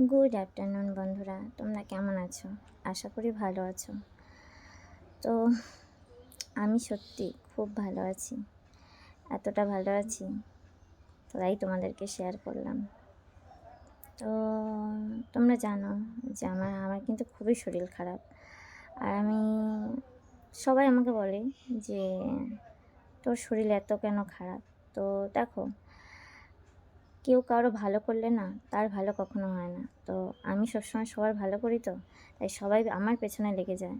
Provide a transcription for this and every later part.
Good afternoon বন্ধুরা। তোমরা কেমন আছো? আশা করি ভালো আছো। তো, আমি সত্যি খুব ভালো আছি। এতটা ভালো আছি, তাই তোমাদেরকে শেয়ার করলাম। তো, তোমরা জানো যে আমার আমার কিন্তু খুবই শরীর খারাপ। আর আমি, সবাই আমাকে বলে যে, তোর শরীর এত কেন খারাপ? তো, দেখো কেউ কারও ভালো করলে না, তার ভালো কখনো হয় না। তো আমি সবসময় সবার ভালো করি তো, তাই সবাই আমার পেছনে লেগে যায়,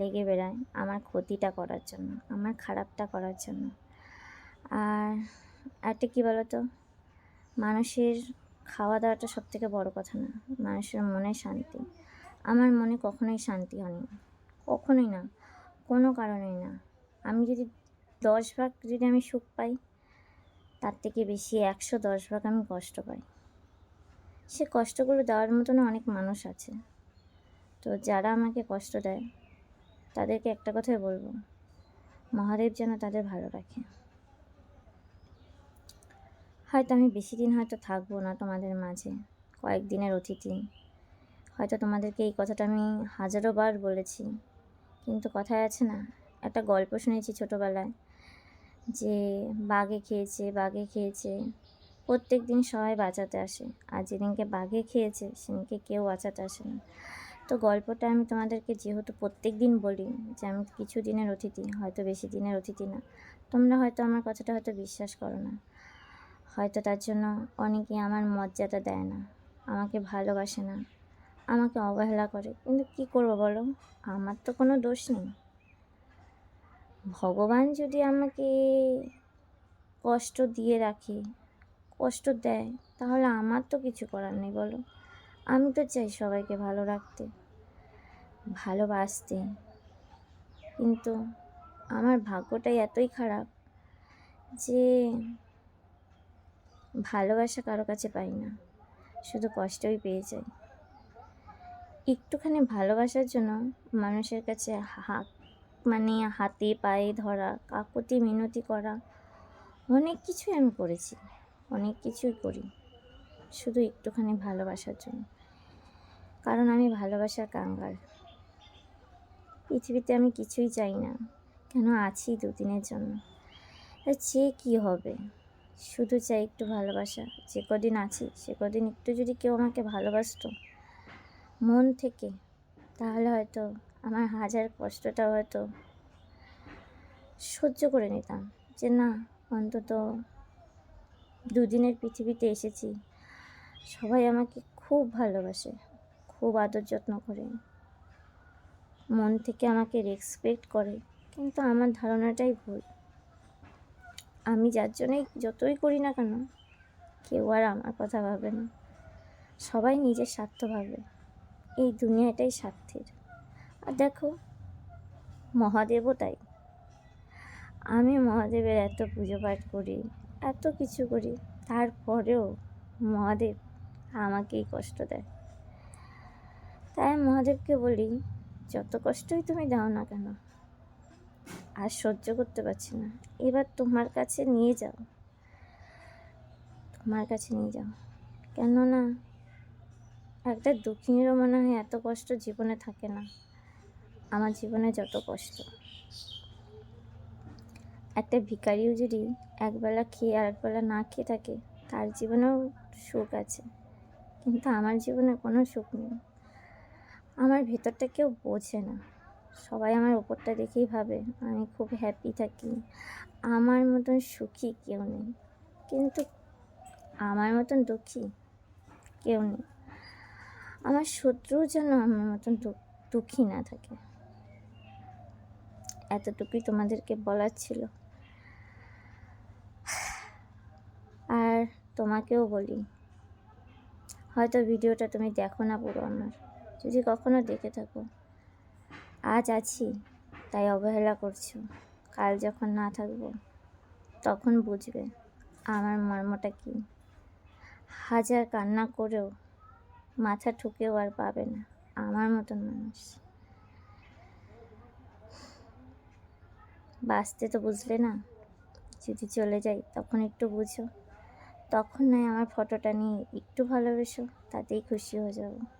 লেগে বেড়ায় আমার ক্ষতিটা করার জন্য, আমার খারাপটা করার জন্য। আর একটা কী বলো তো মানুষের খাওয়া দাওয়াটা সব থেকে বড়ো কথা না, মানুষের মনে শান্তি। আমার মনে কখনোই শান্তি হয়নি, কখনোই না, কোনো কারণেই না। আমি যদি দশ ভাগ যদি আমি সুখ পাই তার থেকে বেশি একশো দশ ভাগ আমি কষ্ট পাই। সে কষ্টগুলো দেওয়ার মতন অনেক মানুষ আছে। তো যারা আমাকে কষ্ট দেয়, তাদেরকে একটা কথাই বলব, মহাদেব যেন তাদের ভালো রাখে। হয়তো আমি বেশি দিন হয়তো থাকব না তোমাদের মাঝে কয়েকদিনের অতিথি। হয়তো তোমাদেরকে এই কথাটা আমি হাজারো বার বলেছি, কিন্তু কথায় আছে না, একটা গল্প শুনেছি ছোটোবেলায় যে বাঘে খেয়েছে বাঘে খেয়েছে। প্রত্যেক দিন সবাই বাঁচাতে আসে। আর যেদিনকে বাঘে খেয়েছে, সেদিনকে কেউ বাঁচাতে আসে না। তো গল্পটা আমি তোমাদেরকে যেহেতু প্রত্যেক দিন বলি, যে আমি কিছু দিনের অতিথি, হয়তো বেশি দিনের অতিথি না, তোমরা হয়তো আমার কথাটা হয়তো বিশ্বাস করো না। হয়তো তার জন্য অনেকে আমার মর্যাদা দেয় না, আমাকে ভালোবাসে না, আমাকে অবহেলা করে। কিন্তু কি করব বলো? আমার তো কোনো দোষ নেই। ভগবান যদি আমাকে কষ্ট দিয়ে রাখে, কষ্ট দেয়, তাহলে আমার তো কিছু করার নেই, বলো। আমি তো চাই সবাইকে ভালো রাখতে, ভালোবাসতে। কিন্তু আমার ভাগ্যটাই এতই খারাপ যে ভালোবাসা কারও কাছে পাই না, শুধু কষ্টই পেয়ে যাই। একটুখানি ভালোবাসার জন্য মানুষের কাছে হাত মানে হাতে পায়ে ধরা, কাকুতি মিনতি করা, অনেক কিছুই আমি করেছি, অনেক কিছুই করি। শুধু একটুখানি ভালোবাসার জন্য। কারণ আমি ভালোবাসার কাঙ্গাল। পৃথিবীতে আমি কিছুই চাই না, কেন আছি দুদিনের জন্য? চেয়ে কী হবে? শুধু চাই একটু ভালোবাসা। যে কদিন আছি, সে কদিন একটু যদি কেউ আমাকে ভালোবাসতো, মন থেকে, তাহলে হয়তো আমার হাজার কষ্টটা হয়তো সহ্য করে নিতাম যে না, অন্তত দুদিনের পৃথিবীতে এসেছি। সবাই আমাকে খুব ভালোবাসে, খুব আদর যত্ন করে। মন থেকে আমাকে রেসপেক্ট করে, কিন্তু আমার ধারণাটাই ভুল। আমি যার জন্যই যতই করি না কেন, কেউ আর আমার কথা ভাবে না। সবাই নিজের স্বার্থ ভাবে। এই দুনিয়াটাই স্বার্থের। দেখো, মহাদেবও তাই। আমি মহাদেবের এত পুজো পাঠ করি, এত কিছু করি, তারপরেও মহাদেব আমাকেই কষ্ট দেয়। তাই মহাদেবকে বলি, যত কষ্টই তুমি দাও না কেন, আর সহ্য করতে পারছি না, এবার তোমার কাছে নিয়ে যাও। তোমার কাছে নিয়ে যাও। কেননা, একটা দুঃখিনেরও মনে হয় এত কষ্ট জীবনে থাকে না। আমার জীবনে যত কষ্ট। একটা ভিখারিও যদি একবেলা খেয়ে আরেকবেলা না খেয়ে থাকে, তার জীবনেও সুখ আছে। কিন্তু আমার জীবনে কোনো সুখ নেই। আমার ভেতরটা কেউ বোঝে না। সবাই আমার ওপরটা দেখেই ভাবে, আমি খুব হ্যাপি থাকি। আমার মতন সুখী কেউ নেই। কিন্তু আমার মতন দুঃখী কেউ নেই। আমার শত্রুও যেন আমার মতন দুঃখী না থাকে। এতটুকুই তোমাদেরকে বলার ছিল। আর তোমাকেও বলি, হয়তো ভিডিওটা তুমি দেখো না পুরো আমার। যদি কখনো দেখে থাকো, আজ আছি, তাই অবহেলা করছ। কাল যখন না থাকব, তখন বুঝবে আমার মর্মটা কি। হাজার কান্না করেও মাথা ঠুকেও আর পাবে না আমার মতন মানুষ। বাঁচতে তো বুঝলে না। যদি চলে যাই, তখন একটু বুঝো। তখন নয়, আমার ফটোটা নিয়ে একটু ভালোবেসো, তাতেই খুশি হয়ে যাব।